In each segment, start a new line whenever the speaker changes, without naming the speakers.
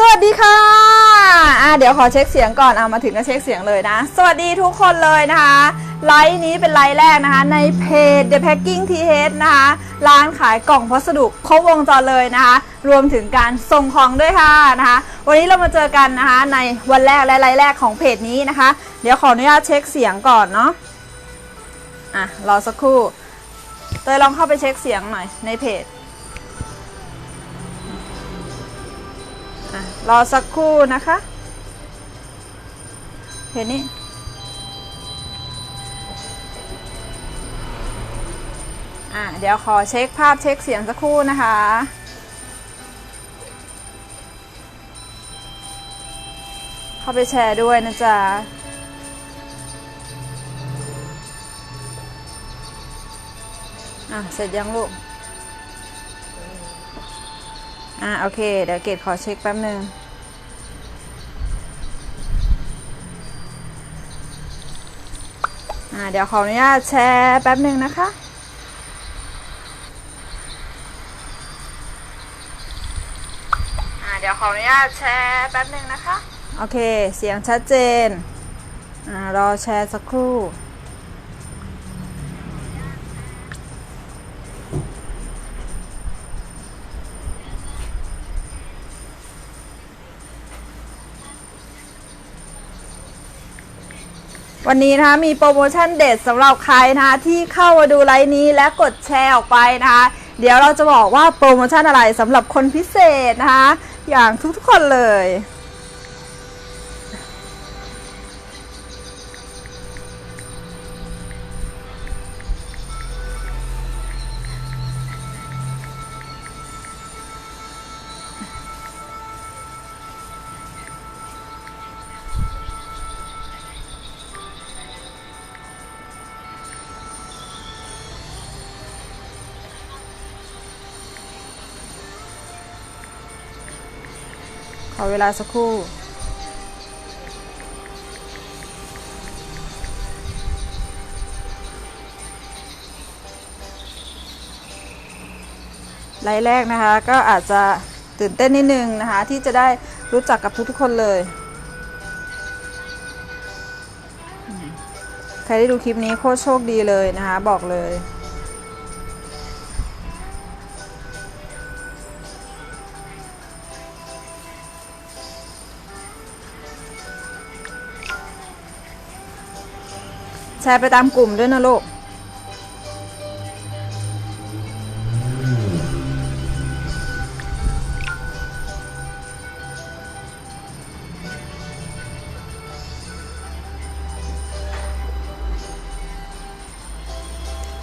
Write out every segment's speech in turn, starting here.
สวัสดีค่ะอะเดี๋ยวขอเช็คเสียงก่อนเอามาถึงก็เช็คเสียงเลยนะ สวัสดีทุกคนเลยนะคะไลฟ์นี้เป็นไลฟ์แรกนะคะ ในเพจ The Packing TH นะคะร้านขายกล่องพัสดุครบวงจรเลยนะคะ รวมถึงการส่งของด้วยค่ะนะคะ วันนี้เรามาเจอกันนะคะในวันแรกและไลฟ์แรกของเพจนี้นะคะ เดี๋ยวขออนุญาตเช็คเสียงก่อนเนาะอะรอสักครู่เตยลองเข้าไปเช็คเสียงหน่อยในเพจ อะรอสักครู่นะคะเพจนี้อะเดี๋ยวขอเช็คภาพเช็คเสียงสักครู่นะคะเข้าไปแชร์ด้วยนะจ๊ะอะเสร็จยังลูก อะโอเค เดี๋ยวเกดขอเช็คแป๊บหนึ่งอะเดี๋ยวขออนุญาตแชร์แป๊บหนึ่งนะคะอะเดี๋ยวขออนุญาตแชร์แป๊บหนึ่งนะคะ โอเค เสียงชัดเจนอะรอแชร์สักครู่ วันนี้นะคะมีโปรโมชั่นเด็ดสำหรับใครนะคะที่เข้ามาดูไลฟ์นี้และกดแชร์ออกไปนะคะเดี๋ยวเราจะบอกว่าโปรโมชั่นอะไรสำหรับคนพิเศษนะคะอย่างทุกๆคนเลย อเวลาสักครู่ไลแรกนะคะก็อาจจะตื่นเต้นนิดนึงนะคะที่จะได้รู้จักกับทุกๆคนเลย ใครได้ดูคลิปนี้โคตรโชคดีเลยนะคะบอกเลย แชร์ไปตามกลุ่มด้วยนะลูก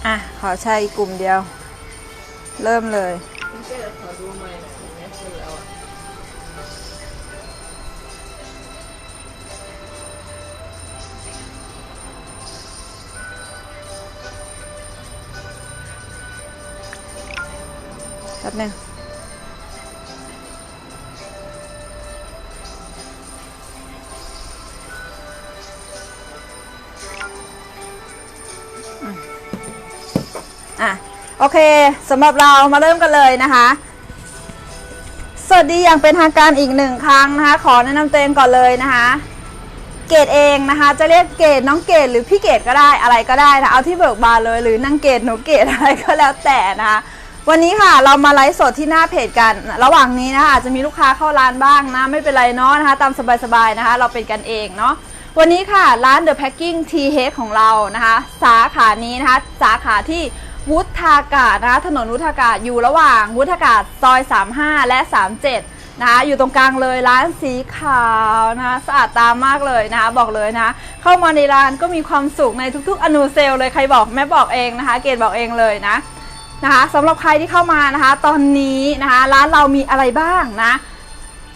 อะ ขอแชร์อีกกลุ่มเดียว เริ่มเลยแป๊บนึงอะ โอเคสำหรับเรามาเริ่มกันเลยนะคะ สวัสดีอย่างเป็นทางการอีกหนึ่งครั้งนะคะ ขอแนะนำตัวเองก่อนเลยนะคะ เกดเองนะคะ จะเรียกเกดน้องเกดหรือพี่เกดก็ได้อะไรก็ได้นะเอาที่เบิกบานเลยหรือนางเกดหนูเกดอะไรก็แล้วแต่นะคะ วันนี้ค่ะเรามาไลฟ์สดที่หน้าเพจกัน ระหว่างนี้นะคะอาจจะมีลูกค้าเข้าร้านบ้างนะ ไม่เป็นไรเนาะนะคะ ตามสบายๆนะคะ เราเป็นกันเองเนาะวันนี้ค่ะร้าน The Packing T H ของเรานะคะ สาขานี้นะคะ สาขาที่วุฒากาศนะคะ ถนนวุฒากาศอยู่ระหว่างวุฒากาศซอย 35 และ 37 นะคะ อยู่ตรงกลางเลยร้านสีขาวนะคะสะอาดตามากเลยนะคะ บอกเลยนะเข้ามาในร้านก็มีความสุขในทุกๆ อนูเซลเลยใครบอกแม่บอกเองนะคะ เกดบอกเองเลยนะ นะคะสำหรับใครที่เข้ามานะคะ ตอนนี้นะคะร้านเรามีอะไรบ้างนะ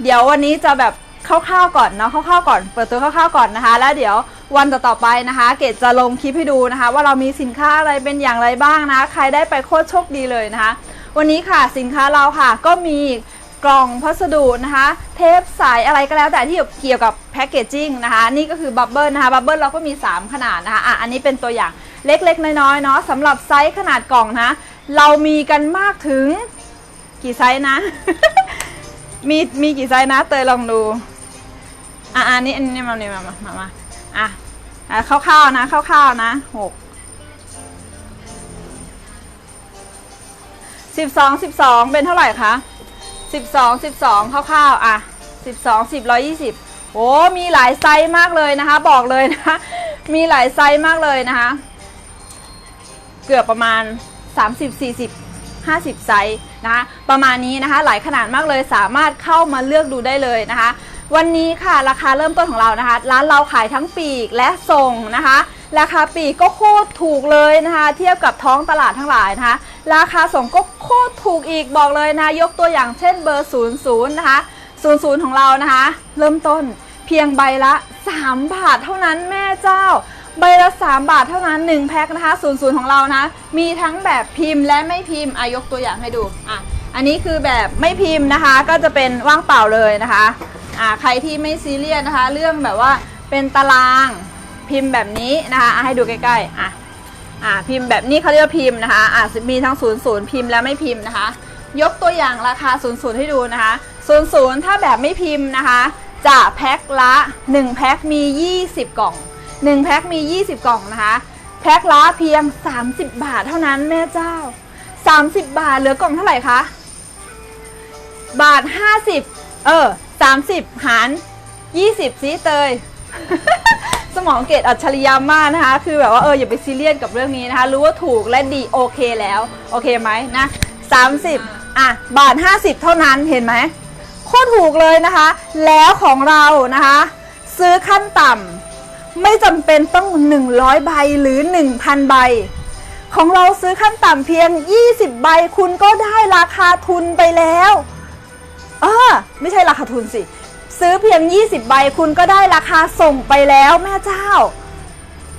เดี๋ยววันนี้จะแบบคร่าวๆก่อนเนาะคร่าวๆก่อนเปิดตัวคร่าวๆก่อนนะคะ แล้วเดี๋ยววันต่อๆไปนะคะ เกดจะลงคลิปให้ดูนะคะ ว่าเรามีสินค้าอะไรเป็นอย่างไรบ้างนะ ใครได้ไปโคตรโชคดีเลยนะคะ วันนี้ค่ะสินค้าเราค่ะก็มีกล่องพัสดุนะคะ เทปสายอะไรก็แล้วแต่ที่เกี่ยวกับแพคเกจจิ้งนะคะ นี่ก็คือบับเบิลนะคะบับเบิลเราก็มี 3 ขนาดนะคะอะอันนี้เป็นตัวอย่าง เล็กๆ น้อยๆเนาะสำหรับไซส์ขนาดกล่องนะ เรามีกันมากถึงกี่ไซส์นะ มีมีกี่ไซส์นะ เตยลองดู อะอันนี้อันนี้มาเนี่ยมามามามาอะอะคร่าวๆนะคร่าวๆนะหกสิบสองสิบสองเป็นเท่าไหร่คะสิบสองสิบสองคร่าวๆอะสิบสองสิบร้อยยี่สิบโอ้มีหลายไซส์มากเลยนะคะ บอกเลยนะคะมีหลายไซส์มากเลยนะคะ เกือบประมาณ 30 40 50 ไซส์นะคะประมาณนี้นะคะหลายขนาดมากเลยสามารถเข้ามาเลือกดูได้เลยนะคะ วันนี้ค่ะราคาเริ่มต้นของเรานะคะ ร้านเราขายทั้งปีกและส่งนะคะ ราคาปีกก็โคตรถูกเลยนะคะ เทียบกับท้องตลาดทั้งหลายนะคะ ราคาส่งก็โคตรถูกอีกบอกเลยนะยกตัวอย่างเช่นเบอร์ 00 นะคะ 00 ของเรานะคะ เริ่มต้นเพียงใบละ 3 บาทเท่านั้นแม่เจ้า ใบละ 3 บาทเท่านั้น 1 แพ็คนะคะ00ของเรานะ มีทั้งแบบพิมพ์และไม่พิมพ์อายกตัวอย่างให้ดูอะอันนี้คือแบบไม่พิมพ์นะคะ ก็จะเป็นว่างเปล่าเลยนะคะอ่าใครที่ไม่ซีเรียสนะคะ เรื่องแบบว่าเป็นตารางพิมพ์แบบนี้นะคะะให้ดูใกล้ๆอะอ่าพิมพ์แบบนี้เขาเรียกว่าพิมพ์นะคะอ่ามีทั้ง00พิมพ์และไม่พิมพ์นะคะ ยกตัวอย่างราคา00ให้ดูนะคะ00ถ้าแบบไม่พิมพ์นะคะ จะแพ็คละ 1 แพ็คมี 20 กล่อง 1แพ็คมี 20 กล่องนะคะ แพ็คละเพียง 30 บาทเท่านั้นแม่เจ้า 30 บาทเหลือกล่องเท่าไหร่คะ บาท 50 เออ 30 หาร 20ซีเตย สมองเกตอัจฉริยะมากนะคะ คือแบบว่าเอออย่าไปซีเรียสกับเรื่องนี้นะคะ รู้ว่าถูกและดีโอเคแล้ว โอเคไหมนะ 30 อะ บาท 50 เท่านั้นเห็นไหมโคตรถูกเลยนะคะ แล้วของเรานะคะ ซื้อขั้นต่ำ ไม่จำเป็นต้อง 100 ใบหรือ 1,000 ใบ ของเราซื้อขั้นต่ำเพียง 20 ใบคุณก็ได้ราคาทุนไปแล้วเออไม่ใช่ราคาทุนสิ ซื้อเพียง 20 ใบคุณก็ได้ราคาส่งไปแล้วแม่เจ้า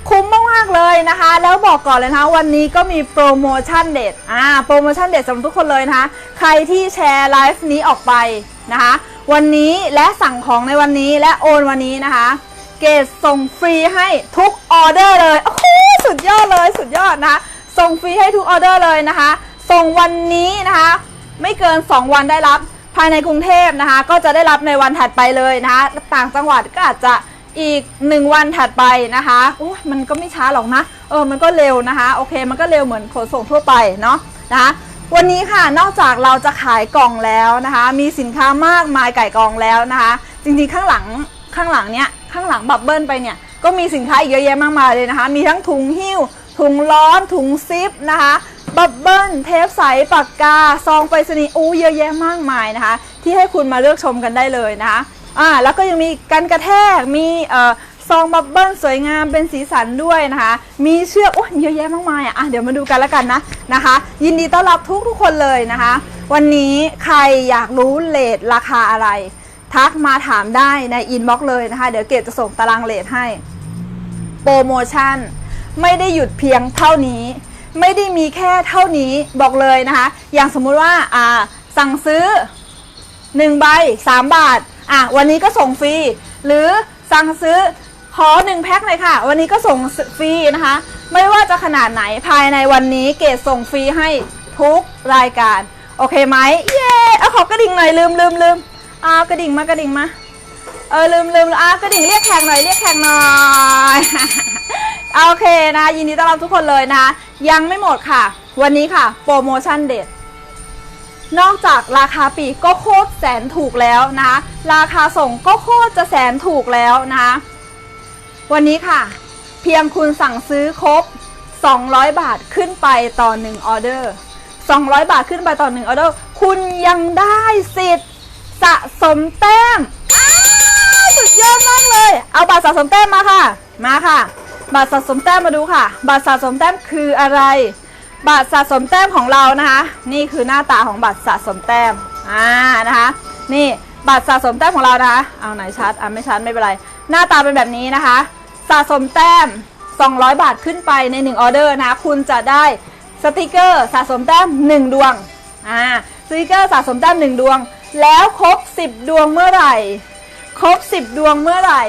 คุ้มมากๆเลยนะคะ แล้วบอกก่อนเลยนะคะวันนี้ก็มีโปรโมชั่นเด็ดอ่าโปรโมชั่นเด็ดสำหรับทุกคนเลยนะคะ ใครที่แชร์ไลฟ์นี้ออกไปนะคะ วันนี้และสั่งของในวันนี้และโอนวันนี้นะคะ เกรดส่งฟรีให้ทุกออเดอร์เลยโอ้โหสุดยอดเลยสุดยอดนะคะส่งฟรีให้ทุกออเดอร์เลยนะคะ ส่งวันนี้นะคะ ไม่เกิน 2 วันได้รับภายในกรุงเทพนะคะ ก็จะได้รับในวันถัดไปเลยนะคะต่างจังหวัดก็อาจจะอีก 1 วันถัดไปนะคะโอ้มันก็ไม่ช้าหรอกนะเออมันก็เร็วนะคะโอเค มันก็เร็วเหมือนขนส่งทั่วไปเนาะนะคะวันนี้ค่ะนอกจากเราจะขายกล่องแล้วนะคะ มีสินค้ามากมายไก่กองแล้วนะคะ จริงๆข้างหลังข้างหลังเนี้ย ข้างหลังบับเบิ้ลไปเนี่ยก็มีสินค้าอีกเยอะแยะมากมายเลยนะคะ มีทั้งถุงหิ้ว ถุงร้อน ถุงซิปนะคะบับเบิ้ลเทปใสปากกา ซองไปรษณีย์อู้เยอะแยะมากมายนะคะ ที่ให้คุณมาเลือกชมกันได้เลยนะคะอ่าแล้วก็ยังมีกันกระแทกมีเอ่อซองบับเบิ้ลสวยงามเป็นสีสันด้วยนะคะ มีเชือกโอ้ยเยอะแยะมากมายอะอะเดี๋ยวมาดูกันแล้วกันนะนะคะ ยินดีต้อนรับทุกทุกคนเลยนะคะ วันนี้ใครอยากรู้เลทราคาอะไร ทักมาถามได้ในอินบ็อกเลยนะคะ เดี๋ยวเกดจะส่งตารางเลทให้ โปรโมชั่น ไม่ได้หยุดเพียงเท่านี้ ไม่ได้มีแค่เท่านี้บอกเลยนะคะ อย่างสมมุติว่าอ่าสั่งซื้อ1ใบ3 บาทอะวันนี้ก็ส่งฟรี หรือสั่งซื้อขอ1แพ็คเลยค่ะ วันนี้ก็ส่งฟรีนะคะ ไม่ว่าจะขนาดไหนภายในวันนี้เกดส่งฟรีให้ทุกรายการ โอเคไหมเย้เอาขอกระดิ่งหน่อยลืมลืมลืม อ่ากระดิ่งมากระดิ่งมาเออลืมลืมอะกระดิ่งเรียกแขกหน่อยเรียกแขกหน่อยโอเคนะ ยินดีต้อนรับทุกคนเลยนะ ยังไม่หมดค่ะ วันนี้ค่ะ โปรโมชั่นเด็ดนอกจากราคาปีกก็โคตรแสนถูกแล้วนะ ราคาส่งก็โคตรจะแสนถูกแล้วนะคะวันนี้ค่ะ เพียงคุณสั่งซื้อครบ 200 บาทขึ้นไปต่อ 1 ออเดอร์ 200 บาทขึ้นไปต่อ 1 ออเดอร์ คุณยังได้สิทธิ์ สะสมแต้มสุดยอดมากเลย เอาบัตรสะสมแต้มมาค่ะ มาค่ะ บัตรสะสมแต้มมาดูค่ะ บัตรสะสมแต้มคืออะไร บัตรสะสมแต้มของเรานะคะ นี่คือหน้าตาของบัตรสะสมแต้ม อ่า นะคะ นี่บัตรสะสมแต้มของเรานะคะ เอาไหนชัด อะไม่ชัดไม่เป็นไร หน้าตาเป็นแบบนี้นะคะ สะสมแต้ม 200 บาทขึ้นไปใน 1 ออเดอร์นะคะคุณจะได้สติกเกอร์สะสมแต้ม 1 ดวง อ่า สติกเกอร์สะสมแต้ม 1 ดวง แล้วครบ 10 ดวงเมื่อไหร่ ครบ 10 ดวงเมื่อไหร่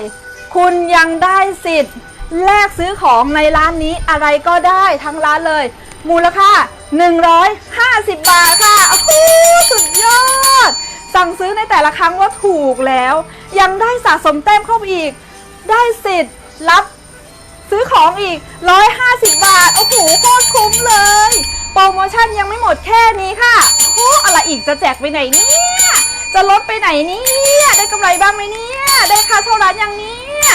คุณยังได้สิทธิ์แลกซื้อของในร้านนี้อะไรก็ได้ทั้งร้านเลย มูลค่า 150 บาทค่ะโอ้โหสุดยอด สั่งซื้อในแต่ละครั้งว่าถูกแล้ว ยังได้สะสมแต้มเข้าไปอีก ได้สิทธิ์รับซื้อของอีก 150 บาท โอ้โหโคตรคุ้มเลย โปรโมชั่นยังไม่หมดแค่นี้ค่ะโอ้อะไรอีกจะแจกไปไหนเนี่ย จะลดไปไหนเนี่ยได้กำไรบ้างไหมเนี่ย ได้ค่าเช่าร้านยังเนี่ย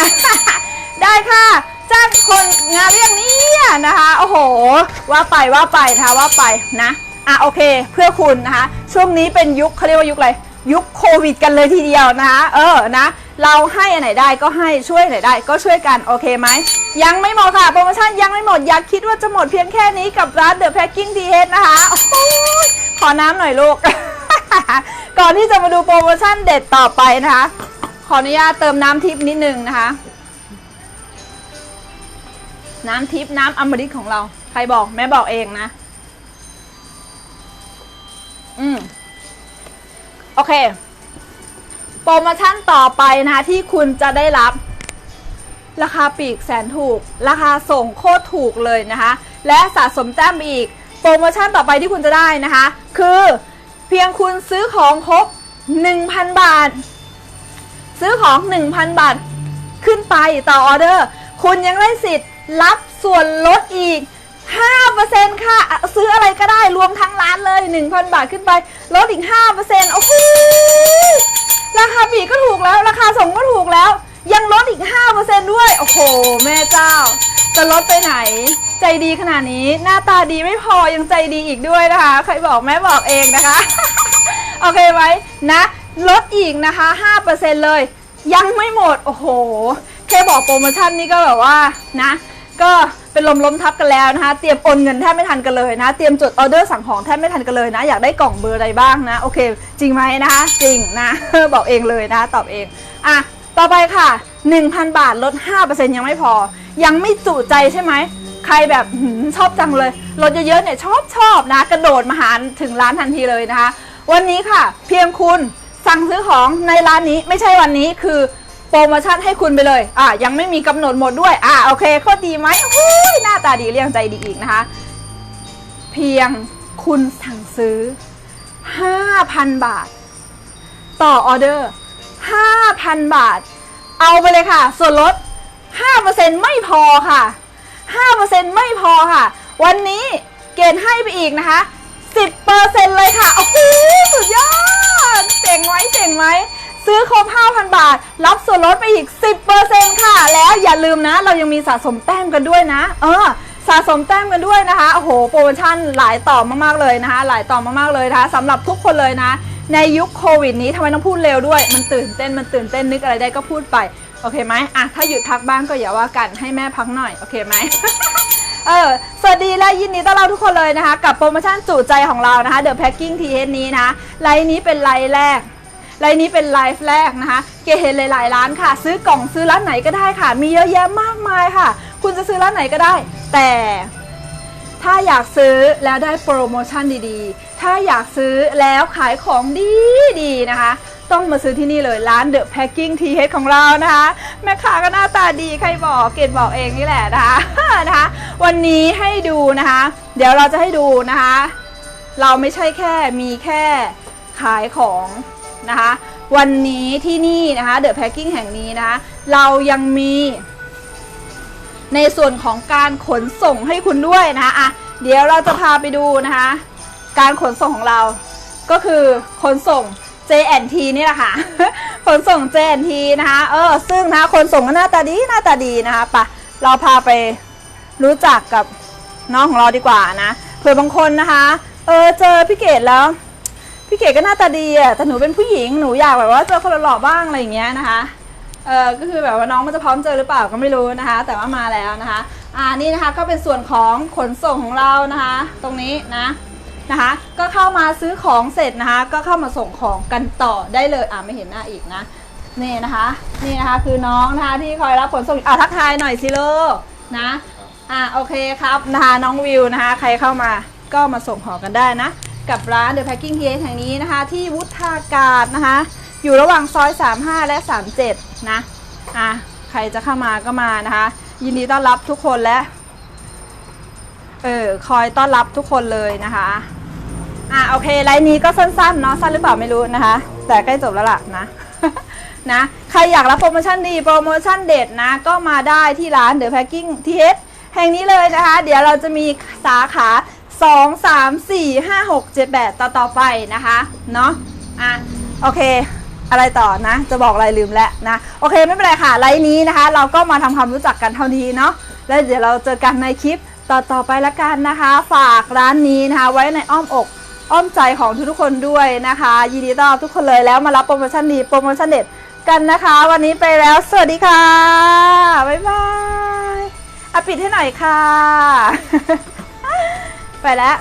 ได้ค่ะจ้างคนงานเรื่องนี้นะคะโอ้โห ว่าไปว่าไปนะคะว่าไปนะอะโอเคเพื่อคุณนะคะ ช่วงนี้เป็นยุคเขาเรียกว่ายุคอะไรยุคโควิดกันเลยทีเดียวนะคะเออนะ เราให้อันไหนได้ก็ให้ช่วยอันไหนได้ก็ช่วยกันโอเคไหมยังไม่หมดค่ะโปรโมชั่นยังไม่หมดอย่าคิดว่าจะหมดเพียงแค่นี้กับร้าน The Packing t h นะคะโอ้โหขอน้ำหน่อยลูก ก่อนที่จะมาดูโปรโมชั่นเด็ดต่อไปนะคะ ขออนุญาตเติมน้ำทิพนิดนึงนะคะ น้ำทิพน้ำอมฤตของเรา ใครบอกแม่บอกเองนะ อืมโอเค ปรโมชั่นต่อไปนะคะที่คุณจะได้รับ ราคาปีกแสนถูก ราคาส่งโคตรถูกเลยนะคะ และสะสมแต้มอีก โปรโมชั่นต่อไปที่คุณจะได้นะคะ คือเพียงคุณซื้อของครบ 1,000 บาท ซื้อของ 1,000 บาท ขึ้นไปต่อออเดอร์ คุณยังได้สิทธิ์รับส่วนลดอีก 5%ค่ะ ซื้ออะไรก็ได้รวมทั้งร้านเลย 1,000 บาทขึ้นไป ลดอีก 5%โอ้โห ราคาปีกก็ถูกแล้ว ราคาส่งก็ถูกแล้ว ยังลดอีก 5%ด้วย โอ้โห แม่เจ้า จะลดไปไหน ใจดีขนาดนี้ หน้าตาดีไม่พอยังใจดีอีกด้วยนะคะ ใครบอกแม่บอกเองนะคะ โอเคไหมนะ ลดอีกนะคะ 5%เลย ยังไม่หมด โอ้โห แค่บอกโปรโมชั่นนี่ก็แบบว่านะ ก็ เป็นลมล้มทับกันแล้วนะคะเตรียมโอนเงินแทบไม่ทันกันเลยนะเตรียมจดออเดอร์สั่งของแทบไม่ทันกันเลยนะ อยากได้กล่องเบอร์อะไรบ้างนะ โอเค จริงไหมนะคะ จริงนะ บอกเองเลยนะ ตอบเองอะต่อไปค่ะ 1,000 บาทลด 5%ยังไม่พอ ยังไม่จุใจใช่ไหมใครแบบชอบจังเลยลดเยอะๆเนี่ยชอบชอบนะ กระโดดมาหาถึงร้านทันทีเลยนะคะ วันนี้ค่ะ เพียงคุณสั่งซื้อของในร้านนี้ไม่ใช่วันนี้คือ โปรโมชั่นให้คุณไปเลย อะยังไม่มีกำหนดหมดด้วย อะโอเคโคตรดีไหมโอ้ยหน้าตาดีเรียงใจดีอีกนะคะ เพียงคุณสั่งซื้อ 5,000 บาท ต่อออเดอร์ 5,000 บาท เอาไปเลยค่ะ ส่วนลด 5%ไม่พอค่ะ 5%ไม่พอค่ะ วันนี้เกณฑ์ให้ไปอีกนะคะ 10%เลยค่ะ โอ้โหสุดยอด เจ๋งไหมเจ๋งไหม ซื้อครบ 5,000 บาท รับส่วนลดไปอีก 10%ค่ะ แล้วอย่าลืมนะ เรายังมีสะสมแต้มกันด้วยนะ เออ สะสมแต้มกันด้วยนะคะ โอ้โห โปรโมชั่นหลายต่อมากๆเลยนะคะ หลายต่อมากๆเลยนะคะสำหรับทุกคนเลยนะ ในยุคโควิดนี้ทำไมต้องพูดเร็วด้วย มันตื่นเต้น มันตื่นเต้นนึกอะไรได้ก็พูดไป โอเคไหมอะ ถ้าหยุดพักบ้างก็อย่าว่ากัน ให้แม่พักหน่อย โอเคไหมเออ สวัสดีและยินดีต้อนรับทุกคนเลยนะคะ กับโปรโมชั่นจุใจของเรานะคะ The Packing t h นี้นะไลน์นี้เป็นไลน์แรก ไลน์นี้เป็นไลฟ์แรกนะคะ เกเห็นหลายๆร้านค่ะ ซื้อกล่องซื้อร้านไหนก็ได้ค่ะ มีเยอะแยะมากมายค่ะ คุณจะซื้อร้านไหนก็ได้ แต่ถ้าอยากซื้อแล้วได้โปรโมชั่นดีๆ ถ้าอยากซื้อแล้วขายของดีๆนะคะ ต้องมาซื้อที่นี่เลยร้าน The Packing t h ของเรานะคะ แม่ค้าก็หน้าตาดีใครบอกเกดบอกเองนี่แหละนะคะนะคะ วันนี้ให้ดูนะคะ เดี๋ยวเราจะให้ดูนะคะ เราไม่ใช่แค่มีแค่ขายของ นะคะ วันนี้ที่นี่นะคะ The Packing แห่งนี้นะคะเรายังมีในส่วนของการขนส่งให้คุณด้วยนะคะอะเดี๋ยวเราจะพาไปดูนะคะ การขนส่งของเราก็คือขนส่ง JNT นี่แหละค่ะ ขนส่ง JNT นะคะ เออ ซึ่งนะคะขนส่งก็หน้าตาดีหน้าตาดีนะคะปะเราพาไปรู้จักกับน้องของเราดีกว่านะ เผื่อบางคนนะคะ เออ เจอพี่เกดแล้ว พี่เกดก็หน้าตาดีอะแต่หนูเป็นผู้หญิงหนูอยากแบบว่าเจอคนหล่อๆบ้างอะไรอย่างเงี้ยนะคะเออก็คือแบบว่าน้องมันจะพร้อมเจอหรือเปล่าก็ไม่รู้นะคะ แต่ว่ามาแล้วนะคะอ่านี่นะคะก็เป็นส่วนของขนส่งของเรานะคะ ตรงนี้นะนะคะ ก็เข้ามาซื้อของเสร็จนะคะ ก็เข้ามาส่งของกันต่อได้เลยอ่าไม่เห็นหน้าอีกนะนี่นะคะนี่นะคะคือน้องนะคะที่คอยรับขนส่งอ่าทักทายหน่อยสิลูกนะอ่าโอเคครับนะคะน้องวิวนะคะ ใครเข้ามาก็มาส่งของกันได้นะ กับร้าน The Packing t h แห่งนี้นะคะ ที่วุฒากาศนะคะ อยู่ระหว่างซอย 35 และ 37 นะอะใครจะเข้ามาก็มานะคะ ยินดีต้อนรับทุกคนและเออคอยต้อนรับทุกคนเลยนะคะอะโอเคไลน์นี้ก็สั้นๆเนาะสั้นหรือเปล่าไม่รู้นะคะ แต่ใกล้จบแล้วล่ะนะนะใครอยากรับโปรโมชั่นดีโปรโมชั่นเด็ดนะ ก็มาได้ที่ร้าน The Packing TH แห่งนี้เลยนะคะ เดี๋ยวเราจะมีสาขา 2 3 4 5 6 7 8ต่อต่อไปนะคะเนาะอะโอเค อะไรต่อนะ จะบอกอะไรลืมแล้วนะ โอเคไม่เป็นไรค่ะไลน์นี้นะคะ เราก็มาทำความรู้จักกันเท่านี้เนาะแล้วเดี๋ยวเราเจอกันในคลิปต่อต่อไปละกันนะคะ ฝากร้านนี้นะคะ ไว้ในอ้อมอกอ้อมใจของทุกๆคนด้วยนะคะ ยินดีต้อนรับทุกคนเลยแล้วมารับโปรโมชั่นดีโปรโมชั่นเด็ดกันนะคะ วันนี้ไปแล้ว สวัสดีค่ะ บ๊ายบายอะปิดให้หน่อยค่ะ ไปแล้ว